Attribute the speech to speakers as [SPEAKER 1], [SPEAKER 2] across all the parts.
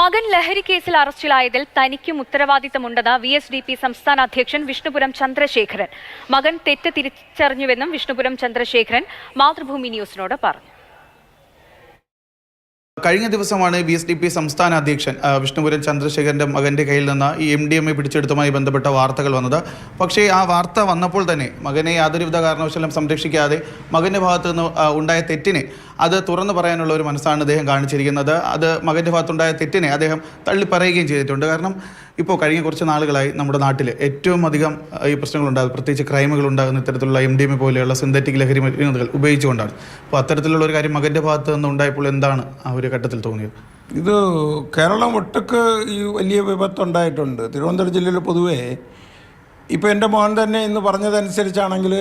[SPEAKER 1] മകൻ ലഹരി കേസിൽ അറസ്റ്റിലായതിൽ തനിക്കും ഉത്തരവാദിത്തമുണ്ടെന്ന് വി എസ് ഡി പി സംസ്ഥാന അധ്യക്ഷൻ വിഷ്ണുപുരം ചന്ദ്രശേഖരൻ. മകൻ തെറ്റ് തിരിച്ചറിഞ്ഞുവെന്നും വിഷ്ണുപുരം ചന്ദ്രശേഖരൻ മാതൃഭൂമി ന്യൂസിനോട് പറഞ്ഞു.
[SPEAKER 2] കഴിഞ്ഞ ദിവസമാണ് ബി എസ് ഡി പി സംസ്ഥാന അധ്യക്ഷൻ വിഷ്ണുപുരൻ വിഷ്ണുപുരം ചന്ദ്രശേഖരന്റെ മകന്റെ കയ്യിൽ നിന്ന് ഈ എം ഡി എം എ പിടിച്ചെടുത്തുമായി ബന്ധപ്പെട്ട വാർത്തകൾ വന്നത്. പക്ഷേ ആ വാർത്ത വന്നപ്പോൾ തന്നെ മകനെ യാതൊരുവിധ കാരണവശാലും സംരക്ഷിക്കാതെ മകന്റെ ഭാഗത്തു നിന്ന് ഉണ്ടായ തെറ്റിനെ അത് തുറന്നു പറയാനുള്ള ഒരു മനസ്സാണ് അദ്ദേഹം കാണിച്ചിരിക്കുന്നത്. അത് മകന്റെ ഭാഗത്തുണ്ടായ തെറ്റിനെ അദ്ദേഹം തള്ളി പറയുകയും ചെയ്തിട്ടുണ്ട്. കാരണം ഇപ്പോൾ കഴിഞ്ഞ കുറച്ച് നാളുകളായി നമ്മുടെ നാട്ടിൽ ഏറ്റവും അധികം ഈ പ്രശ്നങ്ങളുണ്ടാകും. പ്രത്യേകിച്ച് ക്രൈമുകൾ ഉണ്ടാകുന്ന ഇത്തരത്തിലുള്ള എം ഡി എം പോലെയുള്ള സിന്തറ്റിക് ലഹരി മരുന്നുകൾ ഉപയോഗിച്ചുകൊണ്ടാണ്. അപ്പോൾ അത്തരത്തിലുള്ള ഒരു കാര്യം മകന്റെ ഭാഗത്ത് നിന്ന് ഉണ്ടായപ്പോൾ എന്താണ് ആ ഒരു ഘട്ടത്തിൽ തോന്നിയത്?
[SPEAKER 3] ഇത് കേരളം ഒട്ടക്ക് ഈ വലിയ വിപത്തുണ്ടായിട്ടുണ്ട്. തിരുവനന്തപുരം ജില്ലയിൽ പൊതുവേ ഇപ്പോൾ എന്റെ മോൻ തന്നെ ഇന്ന് പറഞ്ഞതനുസരിച്ചാണെങ്കിൽ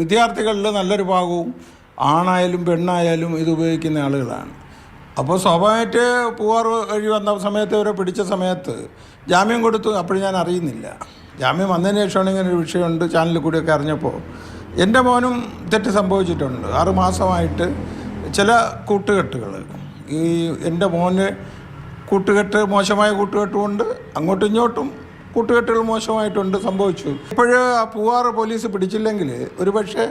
[SPEAKER 3] വിദ്യാർത്ഥികളിൽ നല്ലൊരു ഭാഗവും ആണായാലും പെണ്ണായാലും ഇത് ഉപയോഗിക്കുന്ന ആളുകളാണ്. അപ്പോൾ സ്വാഭാവികമായിട്ട് പൂവാർ വഴി വന്ന സമയത്ത് ഇവരെ പിടിച്ച സമയത്ത് ജാമ്യം കൊടുത്തു അപ്പോൾ ഞാൻ അറിയുന്നില്ല. ജാമ്യം വന്നതിന് ശേഷമാണ് ഇങ്ങനെ ഒരു വിഷയമുണ്ട് ചാനലിൽ കൂടിയൊക്കെ അറിഞ്ഞപ്പോൾ. എന്റെ മോനും തെറ്റ് സംഭവിച്ചിട്ടുണ്ട്. ആറുമാസമായിട്ട് ചില കൂട്ടുകെട്ടുകൾ. ഈ എന്റെ മോന് കൂട്ടുകെട്ട് മോശമായ കൂട്ടുകെട്ടുമുണ്ട് അങ്ങോട്ടും ഇങ്ങോട്ടും കൂട്ടുകെട്ടുകൾ മോശമായിട്ടുണ്ട് സംഭവിച്ചു. ഇപ്പോഴ് ആ പൂവാറ് പോലീസ് പിടിച്ചില്ലെങ്കിൽ ഒരു പക്ഷേ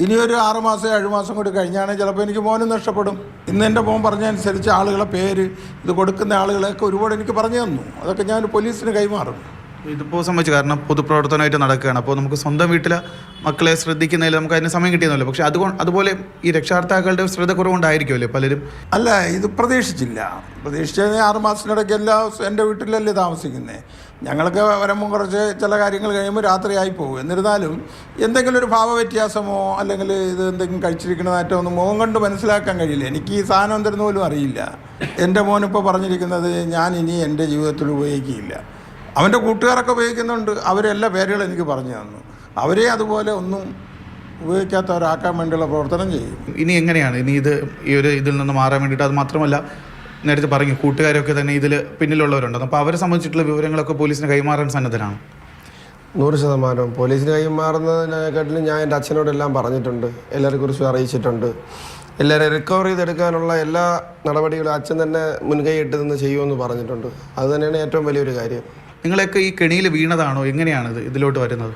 [SPEAKER 3] ഇനിയൊരു ആറ് മാസം ഏഴ് മാസം കൂടി കഴിഞ്ഞാണെങ്കിൽ ചിലപ്പോൾ എനിക്ക് മോനും നഷ്ടപ്പെടും. ഇന്ന് എന്റെ മോൻ പറഞ്ഞതനുസരിച്ച് ആളുകളെ പേര് ഇത് കൊടുക്കുന്ന ആളുകളെയൊക്കെ ഒരുപാട് എനിക്ക് പറഞ്ഞു തന്നു. അതൊക്കെ ഞാൻ പോലീസിന് കൈമാറും.
[SPEAKER 2] ഇതിപ്പോൾ സംബന്ധിച്ച് കാരണം പൊതുപ്രവർത്തനമായിട്ട് നടക്കുകയാണ്. അപ്പോൾ നമുക്ക് സ്വന്തം വീട്ടിലെ മക്കളെ ശ്രദ്ധിക്കുന്നതിൽ നമുക്ക് അതിന് സമയം കിട്ടിയെന്നല്ലോ? പക്ഷേ അതുകൊണ്ട് അതുപോലെ ഈ രക്ഷാർത്ഥാക്കളുടെ ശ്രദ്ധ കുറവുണ്ടായിരിക്കുമല്ലേ പലരും?
[SPEAKER 3] അല്ല ഇത് പ്രതീക്ഷിച്ചില്ല. പ്രതീക്ഷിച്ചത് ആറുമാസത്തിനിടയ്ക്ക് എല്ലാ എന്റെ വീട്ടിലല്ലേ താമസിക്കുന്നത് ഞങ്ങൾക്ക് വരുമ്പം കുറച്ച് ചില കാര്യങ്ങൾ കഴിയുമ്പോൾ രാത്രിയായി പോകും എന്നിരുന്നാലും എന്തെങ്കിലും ഒരു ഭാവ വ്യത്യാസമോ അല്ലെങ്കിൽ ഇത് എന്തെങ്കിലും കഴിച്ചിരിക്കുന്നതായിട്ടോ ഒന്നും മുഖം കൊണ്ട് മനസ്സിലാക്കാൻ കഴിയില്ല. എനിക്ക് ഈ സാധനം എന്തിരുന്ന പോലും അറിയില്ല. എന്റെ മോനിപ്പോൾ പറഞ്ഞിരിക്കുന്നത് ഞാൻ ഇനി എന്റെ ജീവിതത്തിൽ ഉപയോഗിക്കുകയില്ല. അവന്റെ കൂട്ടുകാരൊക്കെ ഉപയോഗിക്കുന്നുണ്ട്. അവരെല്ലാ പേരുകളും എനിക്ക് പറഞ്ഞു തന്നു. അവരെ അതുപോലെ ഒന്നും ഉപയോഗിക്കാത്തവരാക്കാൻ വേണ്ടിയുള്ള പ്രവർത്തനം ചെയ്യും.
[SPEAKER 2] ഇനി എങ്ങനെയാണ്? ഇനി ഇത് ഈ ഒരു ഇതിൽ നിന്ന് മാറാൻ വേണ്ടിയിട്ട് അത് മാത്രമല്ല നേരത്തെ പറഞ്ഞു കൂട്ടുകാരൊക്കെ തന്നെ ഇതിൽ പിന്നിലുള്ളവരുണ്ടെന്ന് അപ്പോൾ അവരെ സംബന്ധിച്ചിട്ടുള്ള വിവരങ്ങളൊക്കെ പോലീസിന് കൈമാറാൻ സന്നദ്ധരാണ്.
[SPEAKER 4] നൂറ് ശതമാനവും പോലീസിന് കൈമാറുന്നതിനെക്കാട്ടിലും ഞാൻ എന്റെ അച്ഛനോടെല്ലാം പറഞ്ഞിട്ടുണ്ട്. എല്ലാവരെക്കുറിച്ചും അറിയിച്ചിട്ടുണ്ട്. എല്ലാവരെ റിക്കവർ ചെയ്തെടുക്കാനുള്ള എല്ലാ നടപടികളും അച്ഛൻ തന്നെ മുൻകൈ ഇട്ട് നിന്ന് ചെയ്യുമെന്ന് പറഞ്ഞിട്ടുണ്ട്. അത് തന്നെയാണ് ഏറ്റവും വലിയൊരു കാര്യം.
[SPEAKER 2] നിങ്ങളെയൊക്കെ ഈ കെണിയിൽ വീണതാണോ? എങ്ങനെയാണ് ഇത് ഇതിലോട്ട് വരുന്നത്?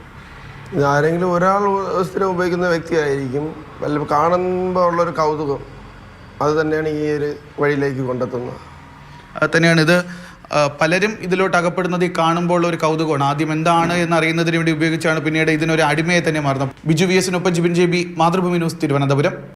[SPEAKER 4] ഇത് ആരെങ്കിലും ഒരാൾ സ്ഥിരം ഉപയോഗിക്കുന്ന വ്യക്തിയായിരിക്കും. വല്ല കാണുമ്പോൾ ഉള്ളൊരു കൗതുകം. അത് തന്നെയാണ് ഈ ഒരു വഴിയിലേക്ക് കൊണ്ടെത്തുന്നത്.
[SPEAKER 2] അത് തന്നെയാണ്. ഇത് പലരും ഇതിലോട്ട് അകപ്പെടുന്നത് ഈ കാണുമ്പോൾ ഒരു കൗതുകമാണ്. ആദ്യം എന്താണ് എന്ന് അറിയുന്നതിന് വേണ്ടി ഉപയോഗിച്ചാണ് പിന്നീട് ഇതിനൊരു അടിമയെ തന്നെ മാറുന്നത്. Biju V എസിനൊപ്പം Jibin J B Mathrubhumi news Thiruvananthapuram.